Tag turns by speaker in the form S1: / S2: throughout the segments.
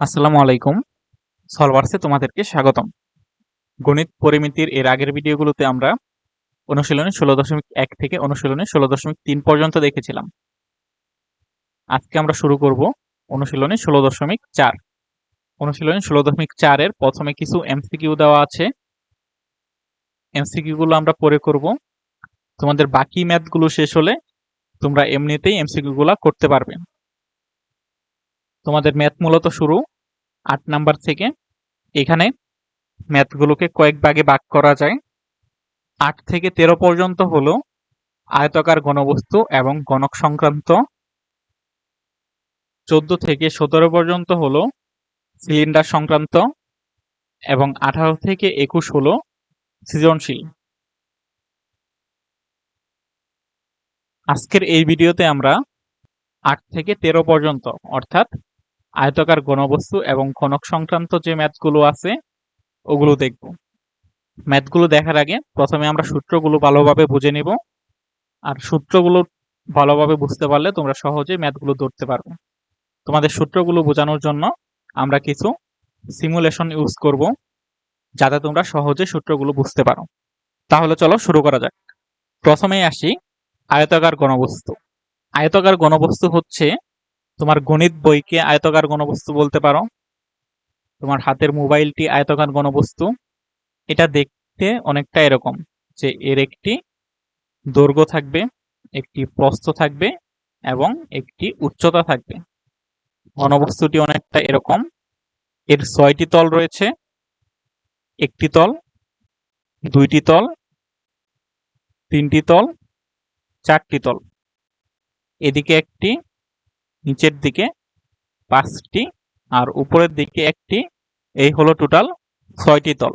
S1: আসসালামু আলাইকুম। সলভার্সে তোমাদেরকে স্বাগতম। গণিত পরিমিতির এর আগের ভিডিওগুলোতে আমরা অনুশীলনে ষোলো দশমিক এক থেকে অনুশীলনে ষোলো দশমিক তিন পর্যন্ত দেখেছিলাম। আজকে আমরা শুরু করব অনুশীলনে ষোলো দশমিক চার। অনুশীলনে ষোলো দশমিক চারের প্রথমে কিছু এমসিকিউ দেওয়া আছে। এমসিকিউ গুলো আমরা পরে করব। তোমাদের বাকি ম্যাথগুলো শেষ হলে তোমরা এমনিতেই এমসিকিউ গুলা করতে পারবে। তোমাদের ম্যাথ মূলত শুরু আট নাম্বার থেকে। এখানে ম্যাথগুলোকে কয়েক ভাগে ভাগ করা যায়। আট থেকে তেরো পর্যন্ত হলো আয়তাকার ঘনবস্তু এবং গণক সংক্রান্ত। চোদ্দ থেকে সতেরো পর্যন্ত হলো সিলিন্ডার সংক্রান্ত এবং আঠারো থেকে একুশ হলো সৃজনশীল। আজকের এই ভিডিওতে আমরা আট থেকে তেরো পর্যন্ত, অর্থাৎ আয়তাকার ঘনবস্তু এবং ঘনক সংক্রান্ত যে ম্যাথগুলো আছে, ওগুলো দেখব। ম্যাথগুলো দেখার আগে প্রথমে আমরা সূত্রগুলো ভালোভাবে বুঝে নিব। আর সূত্রগুলো ভালোভাবে বুঝতে পারলে তোমরা সহজে ম্যাথগুলো ধরতে পারবে। তোমাদের সূত্রগুলো বোঝানোর জন্য আমরা কিছু সিমুলেশন ইউজ করব, যাতে তোমরা সহজে সূত্রগুলো বুঝতে পারো। তাহলে চলো শুরু করা যাক। প্রথমেই আসি আয়তাকার ঘনবস্তু। আয়তাকার ঘনবস্তু হচ্ছে তোমার গণিত বইকে আয়তকার ঘনবস্তু বলতে পারো। তোমার হাতের মোবাইলটি আয়তকার ঘনবস্তু। এটা দেখতে অনেকটা এরকম যে এর একটি দৈর্ঘ্য থাকবে, একটি প্রস্থ থাকবে এবং একটি উচ্চতা থাকবে। ঘনবস্তুটি অনেকটা এরকম। এর ছয়টি তল রয়েছে। একটি তল, দুইটি তল, তিনটি তল, চারটি তল। এদিকে একটি নিচের দিকে পাঁচটি আর উপরের দিকে একটি। এই হলো টোটাল ছয়টি তল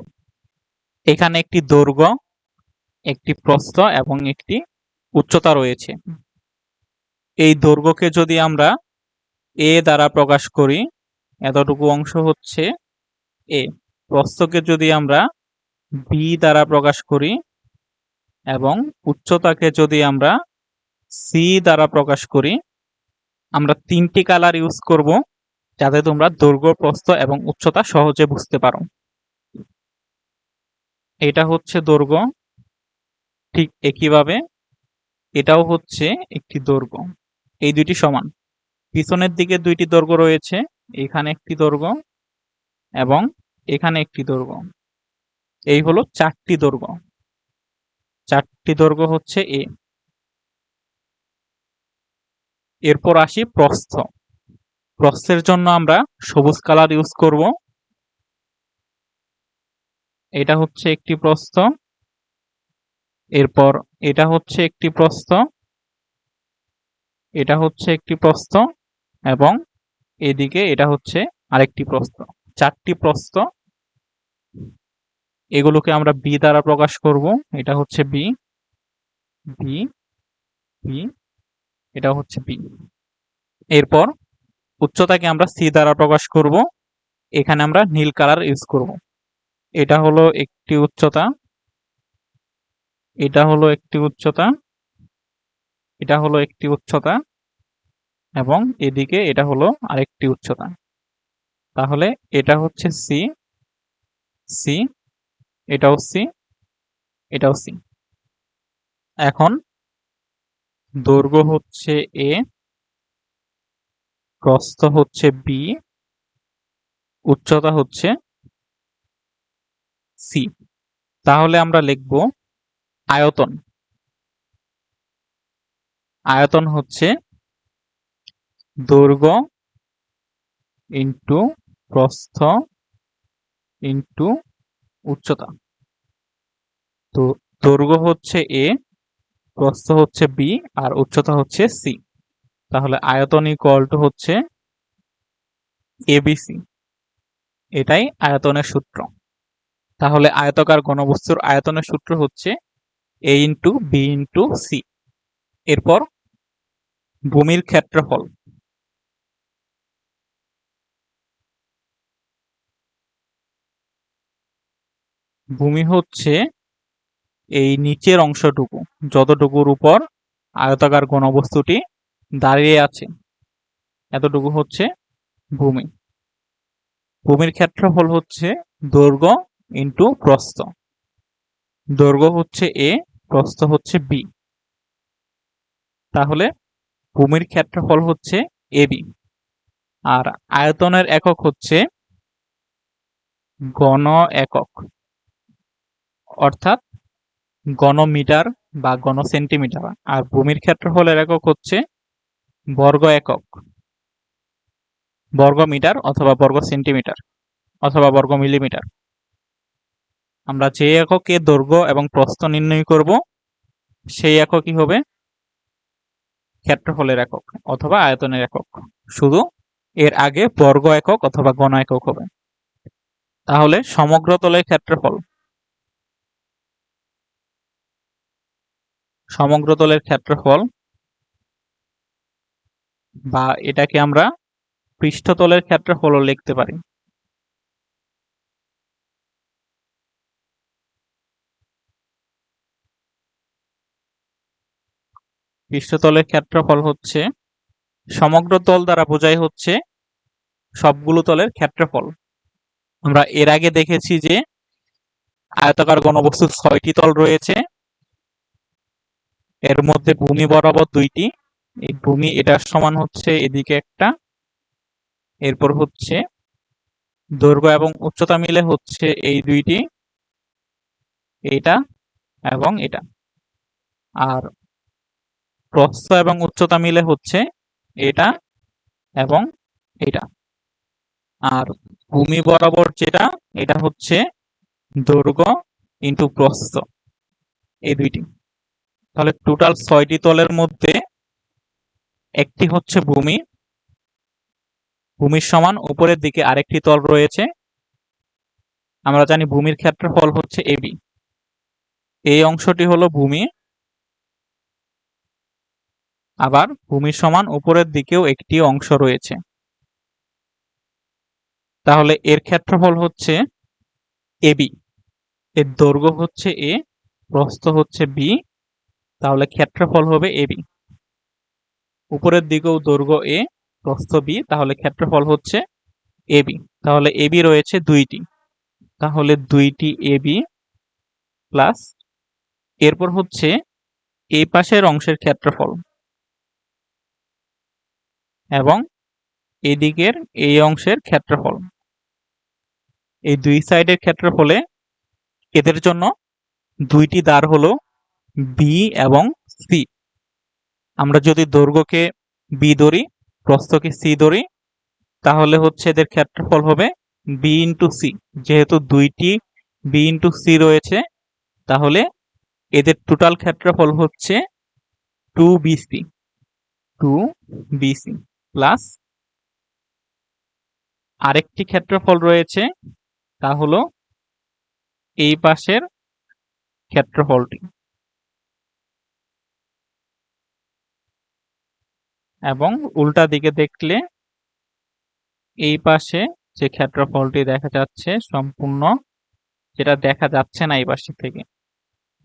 S1: এখানে একটি দৈর্ঘ্য, একটি প্রস্থ এবং একটি উচ্চতা রয়েছে। এই দৈর্ঘ্যকে যদি আমরা এ দ্বারা প্রকাশ করি, এতটুকু অংশ হচ্ছে এ। প্রস্থকে যদি আমরা বি দ্বারা প্রকাশ করি এবং উচ্চতাকে যদি আমরা সি দ্বারা প্রকাশ করি আমরা তিনটি কালার ইউজ করব, যাতে তোমরা দৈর্ঘ্য, প্রস্থ এবং উচ্চতা সহজে বুঝতে পারো। এটা হচ্ছে দৈর্ঘ্য, ঠিক একইভাবে এটাও হচ্ছে একটি দৈর্ঘ্য। এই দুইটি সমান। পিছনের দিকে দুইটি দৈর্ঘ্য রয়েছে, এখানে একটি দৈর্ঘ্য এবং এখানে একটি দৈর্ঘ্য। এই হলো চারটি দৈর্ঘ্য। চারটি দৈর্ঘ্য হচ্ছে এ এরপর আসি প্রস্থ। প্রস্থের জন্য আমরা সবুজ কালার ইউজ করব। এটা হচ্ছে একটি প্রস্থ। এরপর এটা হচ্ছে একটি প্রস্থ। এটা হচ্ছে একটি প্রস্থ এবং এদিকে এটা হচ্ছে আরেকটি প্রস্থ। চারটি প্রস্থ। এগুলোকে আমরা বি দ্বারা প্রকাশ করব। এটা হচ্ছে বি। বি বি এটা হচ্ছে বি এরপর উচ্চতাকে আমরা সি দ্বারা প্রকাশ করব। এখানে আমরা নীল কালার ইউজ করব। এটা হলো একটি উচ্চতা। এটা হলো একটি উচ্চতা। এটা হলো একটি উচ্চতা। এবং এদিকে এটা হলো আরেকটি উচ্চতা। তাহলে এটা হচ্ছে সি সি এটাও সি এটাও সি এখন দৈর্ঘ্য হচ্ছে এ, প্রস্থ হচ্ছে বি, উচ্চতা হচ্ছে সি। তাহলে আমরা লিখব আয়তন। আয়তন হচ্ছে দৈর্ঘ্য ইন্টু প্রস্থ ইন্টু উচ্চতা। তো দৈর্ঘ্য হচ্ছে এ প্রস্থ হচ্ছে বি আর উচ্চতা হচ্ছে সি তাহলে আয়তন ইকুয়াল টু হচ্ছে এবিসি এটাই আয়তনের সূত্র। তাহলে আয়তকার ঘনবস্তুর আয়তনের সূত্র হচ্ছে A into B into C এরপর ভূমির ক্ষেত্রফল। ভূমি হচ্ছে এই নিচের অংশটুকু, যতটুকুর উপর আয়তাকার ঘনবস্তুটি দাঁড়িয়ে আছে, এতটুকু হচ্ছে ভূমি। ভূমির ক্ষেত্রফল হচ্ছে দৈর্ঘ্য ইন্টু প্রস্থ। দৈর্ঘ্য হচ্ছে এ, প্রস্থ হচ্ছে বি। তাহলে ভূমির ক্ষেত্রফল হচ্ছে এবি আর আয়তনের একক হচ্ছে গণ একক। অর্থাৎ গণমিটার বা গণ সেন্টিমিটার আর ভূমির ক্ষেত্রফলের একক হচ্ছে বর্গ একক। বর্গ মিটার অথবা বর্গ সেন্টিমিটার অথবা বর্গ মিলিমিটার। আমরা যে এককে দৈর্ঘ্য এবং প্রস্থ নির্ণয় করব, সেই এককই হবে? ক্ষেত্রফলের একক অথবা আয়তনের একক। শুধু এর আগে বর্গ একক অথবা গণ একক হবে। তাহলে সমগ্র তলের ক্ষেত্রফল সমগ্র তলের ক্ষেত্রফল বা এটাকে আমরা পৃষ্ঠতলের ক্ষেত্রফলও লিখতে পারি। পৃষ্ঠতলের ক্ষেত্রফল হচ্ছে, সমগ্র তল দ্বারা বোঝাই হচ্ছে সবগুলো তলের ক্ষেত্রফল। আমরা এর আগে দেখেছি যে আয়তাকার ঘনবস্তুর ছয়টি তল রয়েছে। এর মধ্যে ভূমি বরাবর দুইটি। এই ভূমি এটার সমান হচ্ছে এদিকে একটা। এরপর হচ্ছে দৈর্ঘ্য এবং উচ্চতা মিলে হচ্ছে এই দুইটি এটা এবং এটা। আর প্রস্থ এবং উচ্চতা মিলে হচ্ছে এটা এবং এটা। আর ভূমি বরাবর যেটা, এটা হচ্ছে দৈর্ঘ্য ইন্টু প্রস্থ, এই দুইটি। তাহলে টোটাল ছয়টি তলের মধ্যে একটি হচ্ছে ভূমি। ভূমির সমান, উপরের দিকে আরেকটি তল রয়েছে। আমরা জানি ভূমির ক্ষেত্রফল হচ্ছে এবি এই অংশটি হলো ভূমি। আবার ভূমির সমান, উপরের দিকেও একটি অংশ রয়েছে। তাহলে এর ক্ষেত্রফল হচ্ছে এবি এর দৈর্ঘ্য হচ্ছে এ প্রস্থ হচ্ছে বি তাহলে ক্ষেত্রফল হবে এবি উপরের দিকেও দৈর্ঘ্য এ প্রস্থ বি, তাহলে ক্ষেত্রফল হচ্ছে এবি তাহলে এবি রয়েছে দুইটি। তাহলে দুইটি এবি প্লাস এরপর হচ্ছে এই পাশের অংশের ক্ষেত্রফল। এবং এদিকের এই অংশের ক্ষেত্রফল। এই দুই সাইডের ক্ষেত্রফলে এদের জন্য দুইটি দ্বার হলো বি এবং সি আমরা যদি দৈর্ঘ্যকে বি ধরি, প্রস্থকে সি ধরি, তাহলে হচ্ছে এদের ক্ষেত্রফল হবে বি ইন্টু সি যেহেতু দুইটি বি ইন্টু সি রয়েছে, তাহলে এদের টোটাল ক্ষেত্রফল হচ্ছে two BC two BC plus আরেকটি ক্ষেত্রফল রয়েছে, তা হলো এই পাশের ক্ষেত্রফলটি। এবং উল্টা দিকে দেখলে এই পাশে যে ক্ষেত্রফলটি দেখা যাচ্ছে সম্পূর্ণ, যেটা দেখা যাচ্ছে না এই পাশে থেকে,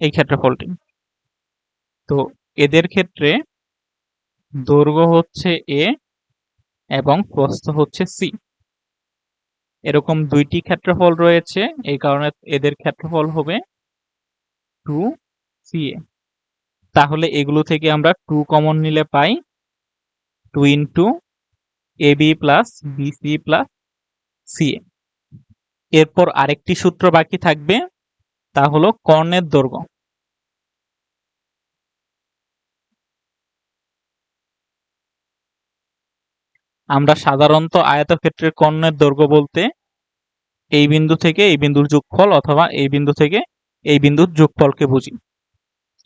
S1: এই ক্ষেত্রফলটি। তো এদের ক্ষেত্রে দৈর্ঘ্য হচ্ছে এ এবং প্রস্থ হচ্ছে সি এরকম দুইটি ক্ষেত্রফল রয়েছে, এই কারণে এদের ক্ষেত্রফল হবে টু সি এ তাহলে এগুলো থেকে আমরা টু কমন নিলে পাই two into A B plus BC plus C এরপর আরেকটি সূত্র বাকি থাকবে, তা হলো কর্ণের দৈর্ঘ্য। আমরা সাধারণত আয়তক্ষেত্রের কর্ণের দৈর্ঘ্য বলতে এই বিন্দু থেকে এই বিন্দুর যোগফল অথবা এই বিন্দু থেকে এই বিন্দুর যোগফলকে বুঝি।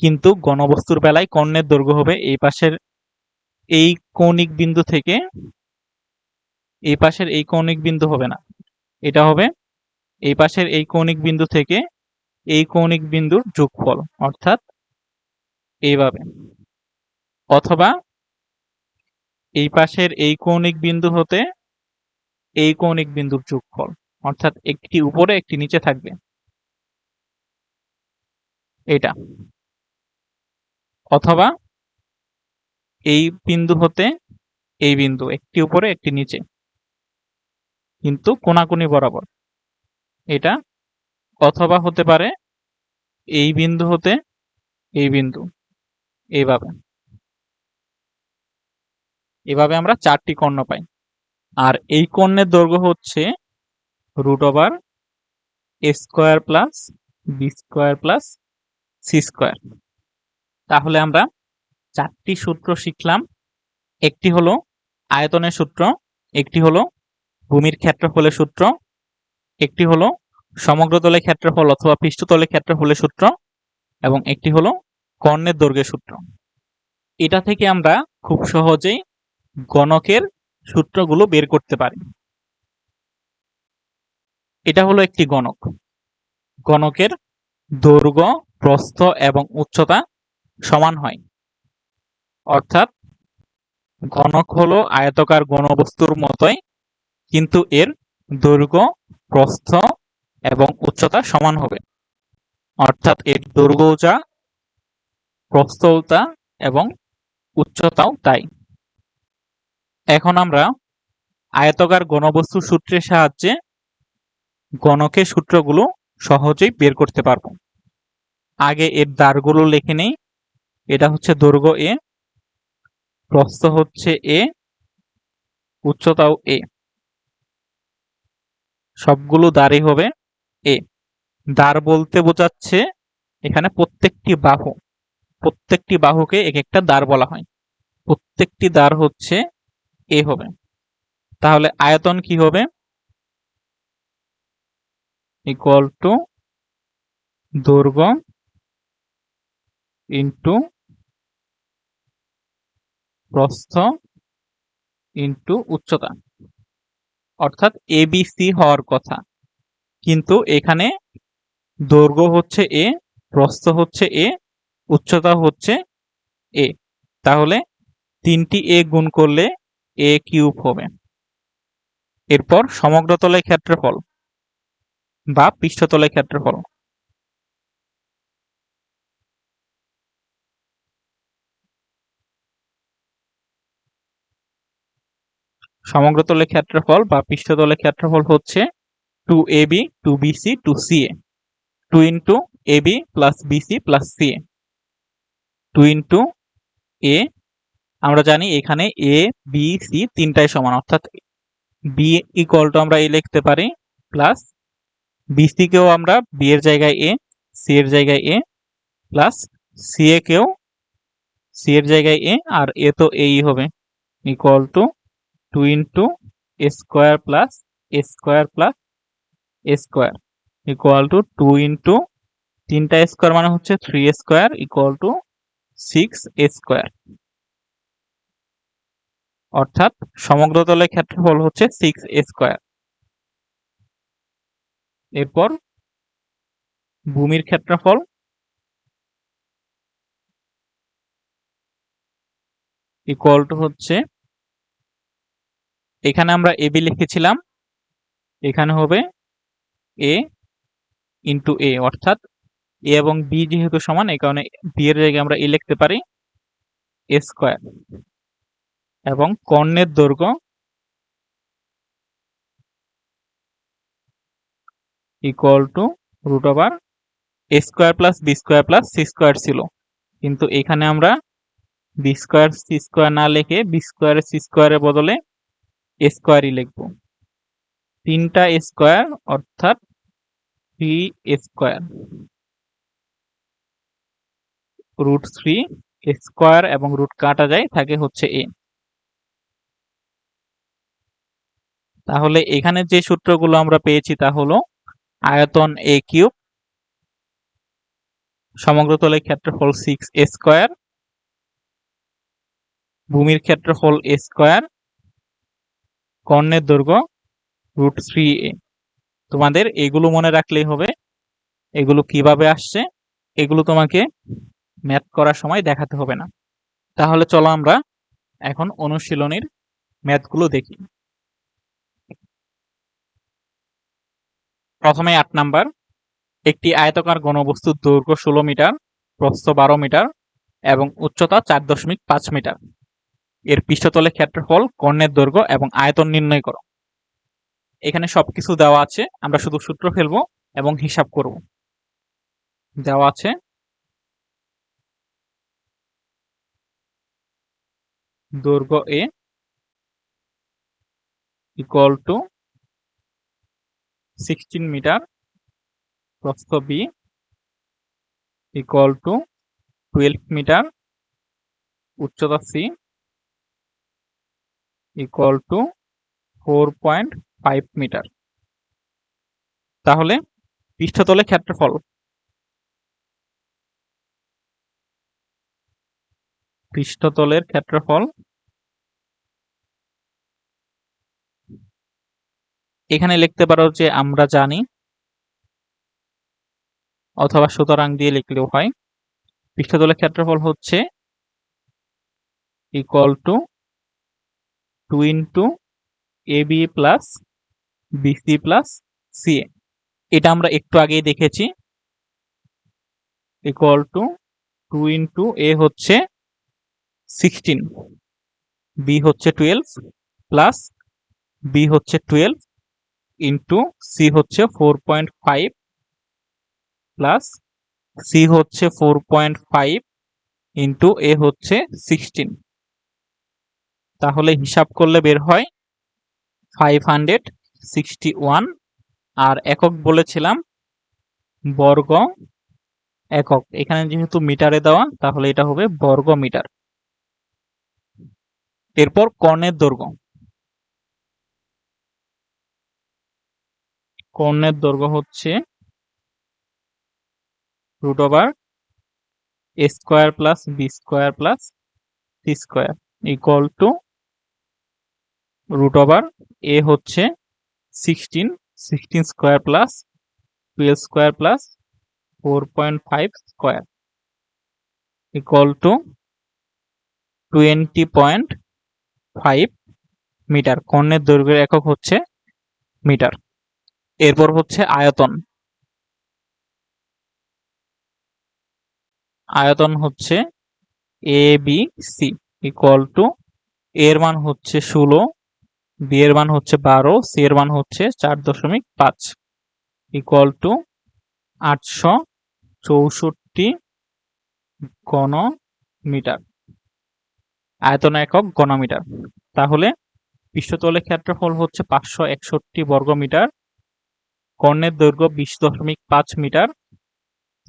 S1: কিন্তু গণবস্তুর বেলায় কর্ণের দৈর্ঘ্য হবে এই পাশের এই কৌণিক বিন্দু থেকে এই পাশের এই কৌণিক বিন্দু হবে না। এটা হবে এই পাশের এই কৌণিক বিন্দু থেকে এই কৌণিক বিন্দুর যোগফল, অর্থাৎ এইভাবে। অথবা এই পাশের এই কৌণিক বিন্দু হতে এই কৌণিক বিন্দুর যোগফল, অর্থাৎ একটি উপরে, একটি নিচে থাকবে। এটা। অথবা এই বিন্দু হতে এই বিন্দু, একটি উপরে, একটি নিচে। কিন্তু কোনাকুনি বরাবর। এটা অথবা হতে পারে এই বিন্দু হতে এই বিন্দু। এইভাবে এভাবে আমরা চারটি কর্ণ পাই। আর এই কর্ণের দৈর্ঘ্য হচ্ছে root over A square plus B square plus C square. তাহলে আমরা চারটি সূত্র শিখলাম। একটি হলো আয়তনের সূত্র, একটি হলো ভূমির ক্ষেত্রফলের সূত্র, একটি হলো সমগ্রতলের ক্ষেত্রফল অথবা পৃষ্ঠতলের ক্ষেত্রফলের সূত্র, এবং একটি হলো কর্ণের দৈর্ঘ্যের সূত্র। এটা থেকে আমরা খুব সহজেই গণকের সূত্রগুলো বের করতে পারি। এটা হলো একটি গণক। গণকের দৈর্ঘ্য, প্রস্থ এবং উচ্চতা সমান হয়। অর্থাৎ ঘনক হলো আয়তকার ঘনবস্তুর মতোই, কিন্তু এর দৈর্ঘ্য, প্রস্থ এবং উচ্চতা সমান হবে। অর্থাৎ এর দৈর্ঘ্য যা, প্রস্থও তা এবং উচ্চতাও তাই। এখন আমরা আয়তকার ঘনবস্তু সূত্রের সাহায্যে গণকের সূত্রগুলো সহজেই বের করতে পারব। আগে এর দ্বারগুলো লিখে নেই, এটা হচ্ছে দৈর্ঘ্য এ প্রস্থ হচ্ছে এ, উচ্চতাও এ। সবগুলো দ্বারই হবে এ। দ্বার বলতে বোঝাচ্ছে এখানে প্রত্যেকটি বাহু। প্রত্যেকটি বাহুকে এক একটা দ্বার বলা হয়। প্রত্যেকটি দ্বার হচ্ছে এ হবে। তাহলে আয়তন কি হবে? ইকুয়াল টু দৈর্ঘ্য ইন্টু প্রস্থ ইন্টু উচ্চতা। অর্থাৎ এবিসি হওয়ার কথা। কিন্তু এখানে দৈর্ঘ্য হচ্ছে এ প্রস্থ হচ্ছে এ উচ্চতা হচ্ছে এ তাহলে তিনটি এ গুণ করলে এ কিউব হবে। এরপর সমগ্রতলের ক্ষেত্রফল বা পৃষ্ঠতলের ক্ষেত্রফল। সমগ্রতলের ক্ষেত্রফল বা পৃষ্ঠতলের ক্ষেত্রফল হচ্ছে two A B two BC two C A two into A B plus BC plus C A two into A আমরা জানি এখানে এ বি সি তিনটাই সমান, অর্থাৎ বি ইকুয়াল টু আমরা এ লিখতে পারি প্লাস বিসি কেও আমরা বি এর জায়গায় এ সি এর জায়গায় এ প্লাস সি এ কেও সি এর জায়গায় এ আর এ তো এই হবে equal to two into square plus square plus square equal to two into তিনটা স্কোয়ার মানে হচ্ছে three square equal to six square অর্থাৎ সমগ্র তলের ক্ষেত্রফল হচ্ছে সিক্স স্কোয়ার এরপর ভূমির ক্ষেত্রফল। ইকুয়াল টু হচ্ছে এখানে আমরা এবি লিখেছিলাম। এখানে হবে এ ইন্টু এ, অর্থাৎ এ এবং বি যেহেতু সমান, এই কারণে বি এর জায়গায় আমরা এ লিখতে পারি এ স্কোয়ার। এবং কর্ণের দৈর্ঘ্য equal to root over A square plus B square plus C square ছিল। কিন্তু এখানে আমরা বি স্কোয়ার সি স্কোয়ার না লিখে বি স্কোয়ার সি স্কোয়ারের বদলে স্কোয়ারই লিখব। তিনটা স্কোয়ার অর্থাৎ three square root three square এবং রুট কাটা যায়, থাকে হচ্ছে এ তাহলে এখানে যে সূত্রগুলো আমরা পেয়েছি তা হলো আয়তন এ কিউব, সমগ্র সমগ্রতলের ক্ষেত্রফল সিক্স স্কোয়ার ভূমির ক্ষেত্রফল স্কোয়ার কর্ণের দৈর্ঘ্য রুট থ্রি এ তোমাদের এগুলো মনে রাখলেই হবে, এগুলো কীভাবে আসছে, এগুলো তোমাকে ম্যাথ করার সময় দেখাতে হবে না। তাহলে চলো আমরা এখন অনুশীলনীর ম্যাথগুলো দেখি। প্রথমে আট নাম্বার, একটি আয়তকার ঘনবস্তুর দৈর্ঘ্য ষোলো মিটার, প্রস্থ বারো মিটার এবং উচ্চতা চার দশমিক পাঁচ মিটার। এর পৃষ্ঠতলের ক্ষেত্রফল, কর্ণের দৈর্ঘ্য এবং আয়তন নির্ণয় করো। এখানে সবকিছু দেওয়া আছে, আমরা শুধু সূত্র ফেলব এবং হিসাব করব। দেওয়া আছে, দৈর্ঘ্য A equal to sixteen metre প্রস্থ B equal to twelve metre উচ্চতা C equal to four point five metre তাহলে পৃষ্ঠতলে ক্ষেত্রফল পৃষ্ঠতলের ক্ষেত্রফল এখানে লিখতে পারো যে আমরা জানি অথবা সুতরাং দিয়ে লিখলেও হয়, পৃষ্ঠতলের ক্ষেত্রফল হচ্ছে equal to two into A B plus BC plus C এটা আমরা একটু আগেই দেখেছি। Equal to two into A হচ্ছে সিক্সটিন বি হচ্ছে টুয়েলভ প্লাস বি হচ্ছে টুয়েলভ ইন্টু সি হচ্ছে four point five plus C হচ্ছে four point five into A হচ্ছে সিক্সটিন তাহলে হিসাব করলে বের হয় ফাইভ হান্ড্রেড সিক্সটি ওয়ান আর একক বলেছিলাম বর্গ একক। এখানে যেহেতু মিটারে দেওয়া, তাহলে এটা হবে বর্গ মিটার এরপর কর্ণের দৈর্ঘ্য। কর্ণের দৈর্ঘ্য হচ্ছে root over A square plus B square plus C square equal to root over A হচ্ছে sixteen sixteen square plus twelve square plus four point five square equal to twenty point five metre কর্ণের দৈর্ঘ্যের একক হচ্ছে metre এরপর হচ্ছে আয়তন। আয়তন হচ্ছে A B C equal to এর মান হচ্ছে ষোলো বি এর মান হচ্ছে বারো সি এর মান হচ্ছে চার দশমিক পাঁচ ইকুয়াল টু আটশো চৌষট্টি ঘন মিটার আয়তন একক ঘনমিটার। তাহলে পৃষ্ঠতলের ক্ষেত্রফল হচ্ছে পাঁচশো একষট্টি বর্গমিটার, কর্ণের দৈর্ঘ্য বিশ দশমিক পাঁচ মিটার,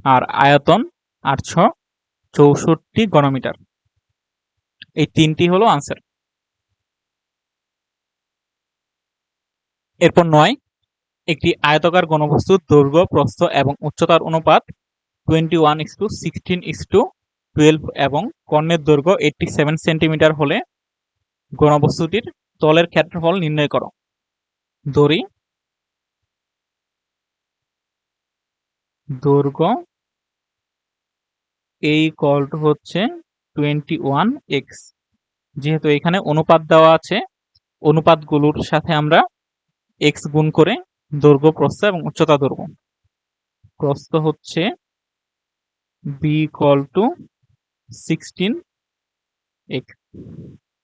S1: আর আয়তন আটশো চৌষট্টি ঘনমিটার। এই তিনটি হলো আনসার এরপর নয়, একটি আয়তকার গণবস্তুর দৈর্ঘ্য, প্রস্থ এবং উচ্চতার অনুপাত twenty one is to sixteen is to twelve এবং কর্ণের দৈর্ঘ্য এইটটি সেভেন সেন্টিমিটার হলে গণবস্তুটির তলের ক্ষেত্রফল নির্ণয় করো। দড়ি দৈর্ঘ্য এই কলটা হচ্ছে টোয়েন্টি ওয়ান এক্স যেহেতু এখানে অনুপাত দেওয়া আছে, অনুপাতগুলোর সাথে আমরা এক্স গুণ করে দৈর্ঘ্য প্রস্থ এবং উচ্চতা দৈর্ঘ্য। প্রস্থ হচ্ছে B equal to sixteen x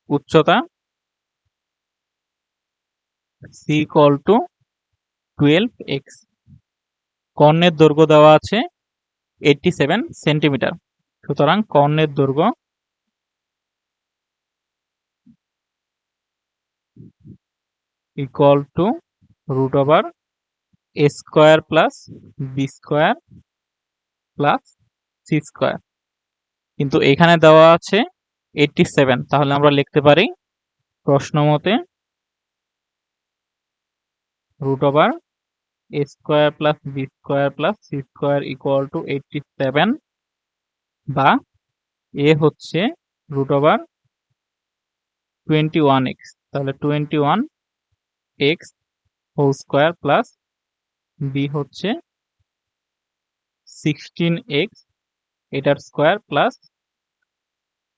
S1: উচ্চতা C equal to twelve x কর্ণের দৈর্ঘ্য দেওয়া আছে এইটটি সেভেন সেন্টিমিটার সুতরাং কর্ণের দৈর্ঘ্য equal to root over A square plus B square plus C square কিন্তু এখানে দেওয়া আছে এইটটি সেভেন তাহলে আমরা লিখতে পারি প্রশ্ন মতে root over A square plus B square plus C square equal to eighty seven বা এ হচ্ছে root over twenty one x তাহলে twenty one x whole square plus B হচ্ছে সিক্সটিন এক্স এটার স্কোয়ার প্লাস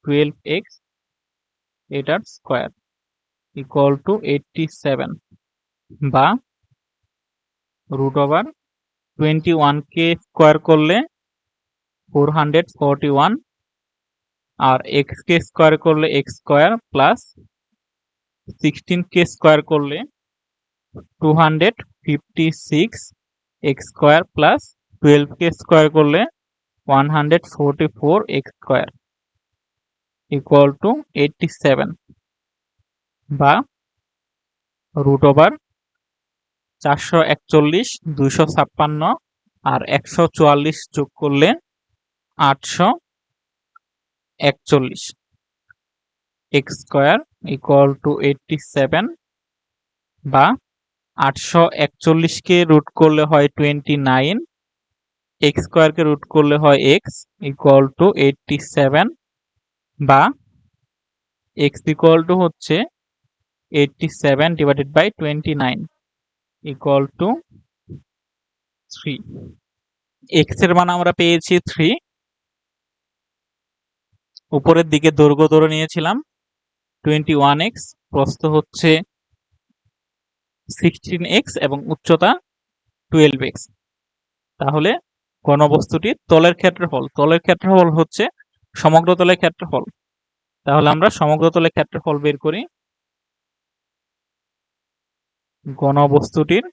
S1: টুয়েলভ এক্স এটার square equal to eighty seven বা root over twenty ওয়ানকে square করলে four hundred forty one আর x কে স্কোয়ার করলে এক্স স্কোয়ার প্লাস সিক্সটিন কে স্কোয়ার করলে two hundred fifty six x square plus টুয়েলভকে square করলে one hundred forty four x square equal to eighty seven বা রুট ওভার চারশো একচল্লিশ দুইশো ছাপ্পান্ন আর একশো চুয়াল্লিশ যোগ করলে আটশো একচল্লিশ x square equal to eighty seven বা আটশো একচল্লিশকে রুট করলে হয় টোয়েন্টি নাইন এক্স স্কোয়ারকে রুট করলে হয় x equal to eighty seven বা এক্স ইকুয়াল টু হচ্ছে eighty seven divided by twenty nine equal to three এক্সের মান আমরা পেয়েছি থ্রি উপরের দিকে দৈর্ঘ্য ধরে নিয়েছিলাম টোয়েন্টি ওয়ান এক্স প্রস্থ হচ্ছে সিক্সটিন এক্স এবং উচ্চতা টুয়েলভ এক্স তাহলে ঘনবস্তুটির তলের ক্ষেত্রফল তলের ক্ষেত্রফল হচ্ছে সমগ্র তলের ক্ষেত্রফল। তাহলে আমরা সমগ্র তলের ক্ষেত্রফল বের করি। ঘনবস্তুটির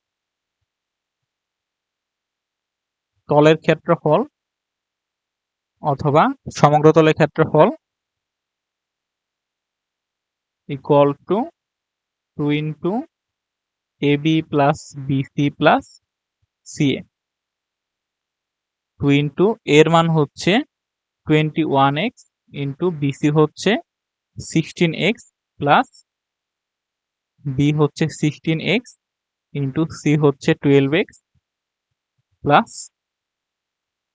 S1: তলের ক্ষেত্রফল অথবা সমগ্র তলের ক্ষেত্রফল equal to two into A B plus BC plus CA two এর মান হচ্ছে twenty one x into BC হচ্ছে সিক্সটিন এক্স প্লাস বি হচ্ছে সিক্সটিন এক্স ইন্টু সি হচ্ছে টুয়েলভ এক্স প্লাস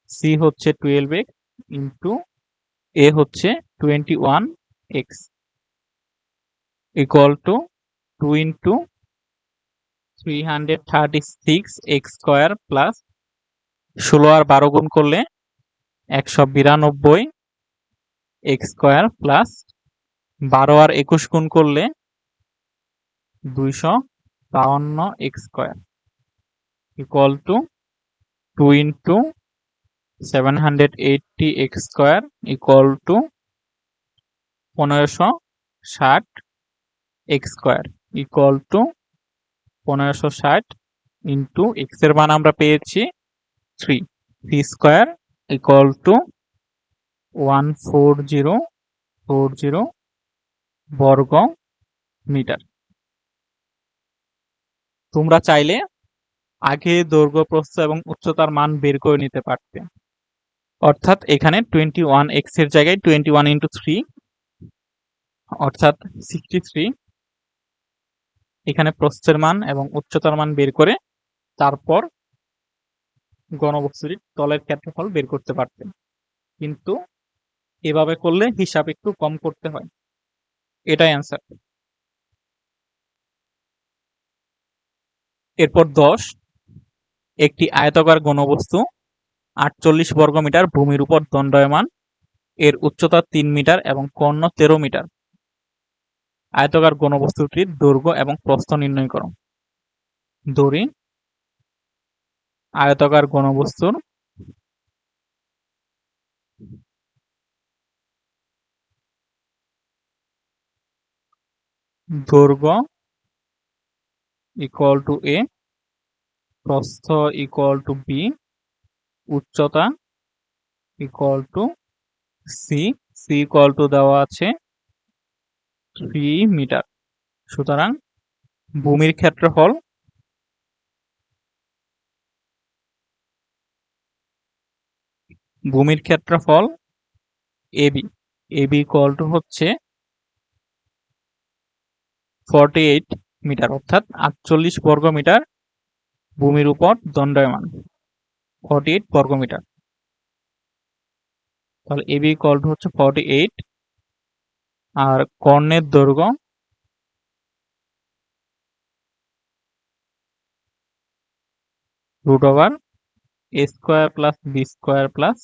S1: সি হচ্ছে টুয়েলভ এক্স ইন্টু এ হচ্ছে twenty one x equal to two into three hundred thirty six x square plus ষোলো আর বারো গুণ করলে একশো বিরানব্বই এক্স স্কোয়ার প্লাস বারো আর একুশ গুণ করলে দুইশো বাউন্ন x square, equal to two into seven hundred eighty x square, equal to পনেরোশো ষাট এক্স স্কোয়ার, ইকুয়াল টু পনেরোশো ষাট ইন্টু এক্সের মান আমরা পেয়েছি three V square equal to one four zero four zero বর্গ মিটার তোমরা চাইলে আগে দৈর্ঘ্য প্রস্থ এবং উচ্চতার মান বের করে নিতে পারতে। অর্থাৎ এখানে টোয়েন্টি ওয়ান এক্সের জায়গায় টোয়েন্টি ওয়ান ইন্টু থ্রি অর্থাৎ সিক্সটি থ্রি এখানে প্রস্থের মান এবং উচ্চতার মান বের করে তারপর গণবস্তুটির তলের ক্ষেত্রফল বের করতে পারতেন। কিন্তু এভাবে করলে হিসাব একটু কম করতে হয়। এটাই অ্যান্সার এরপর দশ, একটি আয়তকার গণবস্তু আটচল্লিশ বর্গ মিটার ভূমির উপর দণ্ডায়মান। এর উচ্চতা তিন মিটার এবং কর্ণ তেরো মিটার। আয়তকার ঘনবস্তুটির দৈর্ঘ্য এবং প্রস্থ নির্ণয় করো। দড়ি আয়তকার ঘনবস্তুর দৈর্ঘ্য ইকুয়াল টু এ প্রস্থ ইকুয়াল টু বি উচ্চতা equal to C C equal to দেওয়া আছে। থ্রি মিটার সুতরাং ভূমির ক্ষেত্রফল ভূমির ক্ষেত্রফল এবি এবি ইকুয়াল টু হচ্ছে ফর্টি এইট মিটার অর্থাৎ আটচল্লিশ বর্গ মিটার ভূমির উপর দণ্ডায়মান। ফর্টি এইট বর্গ মিটার তাহলে এবি ইকুয়াল টু হচ্ছে ফর্টি এইট আর কর্ণের দৈর্ঘ্য root over A square plus B square plus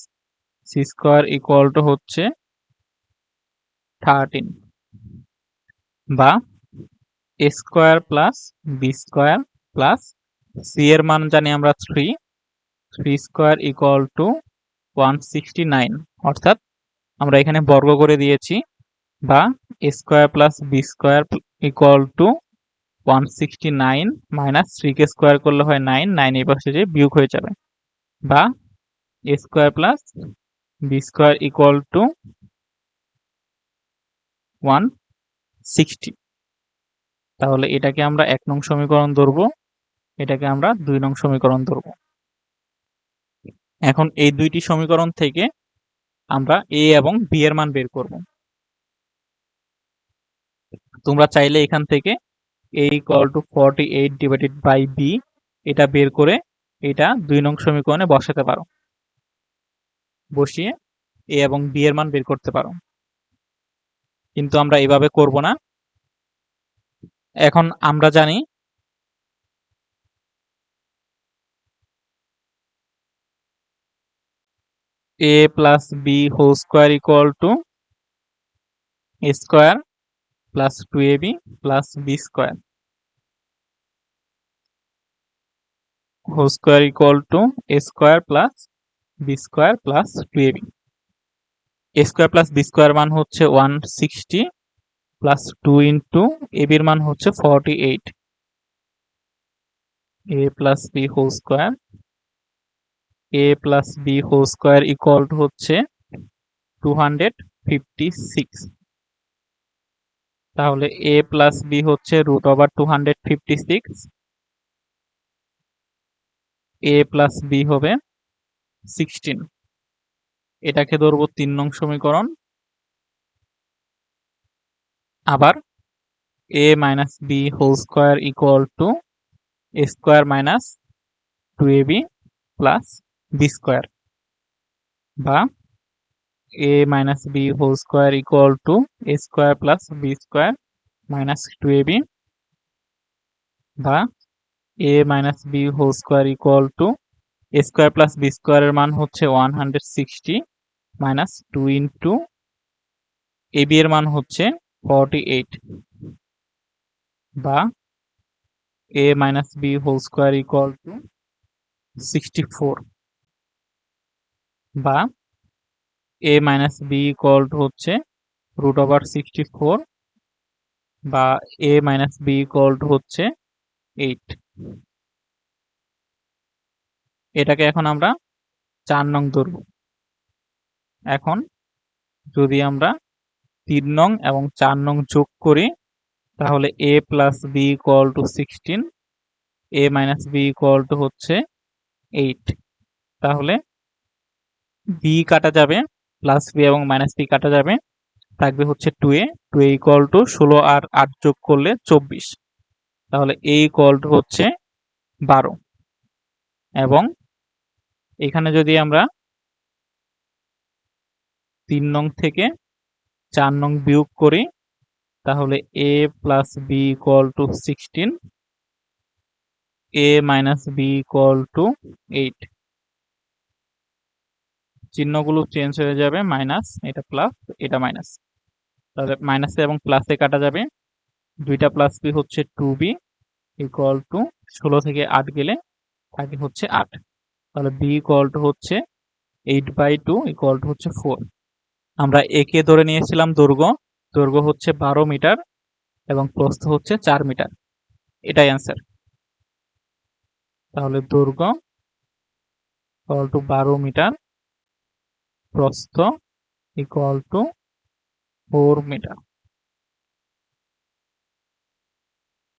S1: C square equal to হচ্ছে থার্টিন বা A square plus B square plus C এর মান জানি আমরা three three square equal to one sixty nine অর্থাৎ আমরা এখানে বর্গ করে দিয়েছি। বা square plus B square equal to one sixty nine minus থ্রিকে square করলে হয় নাইন নাইন এই পাশে যে বিয়োগ হয়ে যাবে। বা square plus B square equal to one sixty তাহলে এটাকে আমরা এক নং সমীকরণ ধরবো, এটাকে আমরা দুই নং সমীকরণ ধরবো। এখন এই দুইটি সমীকরণ থেকে আমরা এ এবং বি এর মান বের করব। তোমরা চাইলে এখান থেকে A equal to forty eight divided by B এটা বের করে এটা দুই নং সমীকরণে বসাতে পারো। বসিয়ে এ এবং বি এর মান বের করতে পারো। কিন্তু আমরা এভাবে করব না। এখন আমরা জানি A plus B a plus b to square equal to a square plus 2ab plus b square whole square equal to a square plus b square plus 2ab a square plus b square মান হচ্ছে 160 plus two into A বির মান হচ্ছে forty eight A plus B whole square A plus B whole square equal to হচ্ছে two hundred fifty six তাহলে A plus B হচ্ছে root over two hundred fifty six A plus B হবে sixteen এটাকে ধরবো তিন নং সমীকরণ। আবার A minus B whole square equal to A square minus two A B plus B square বা A minus B whole square equal to A square plus B square minus two A B বা A minus B whole square equal to A square plus B স্কোয়ারের মান হচ্ছে one hundred sixty minus two into A B এর মান হচ্ছে forty eight বা A minus B whole square equal to sixty four বা A minus B equal to হচ্ছে root over sixty four বা A minus B equal to হচ্ছে eight এটাকে এখন আমরা চার নং ধরব। এখন যদি আমরা তিন নং এবং চার নং যোগ করি, তাহলে A plus B equal to sixteen A minus B equal to হচ্ছে এইট তাহলে বি কাটা যাবে প্লাস বি এবং মাইনাস বি কাটা যাবে, থাকবে হচ্ছে two A two A equal to ষোলো আর আট যোগ করলে চব্বিশ। তাহলে এ ইকুয়াল টু হচ্ছে বারো। এবং এখানে যদি আমরা তিন নং থেকে চার নং বিয়োগ করি, তাহলে A plus B equal to sixteen A minus B equal to eight চিহ্নগুলো চেঞ্জ হয়ে যাবে মাইনাস এটা প্লাস এটা মাইনাস তাহলে মাইনাসে এবং প্লাসে কাটা যাবে। দুইটা প্লাস বি হচ্ছে টু বি ইকুয়াল টু ষোলো থেকে আট গেলে থাকে হচ্ছে আট। তাহলে বি ইকুয়াল টু হচ্ছে eight by two equal to হচ্ছে ফোর আমরা একে ধরে নিয়েছিলাম দৈর্ঘ্য। দৈর্ঘ্য হচ্ছে বারো মিটার এবং প্রস্থ হচ্ছে চার মিটার। এটাই অ্যান্সার তাহলে দৈর্ঘ্য ইকুয়াল টু বারো মিটার প্রস্থ ইকুয়াল টু ফোর মিটার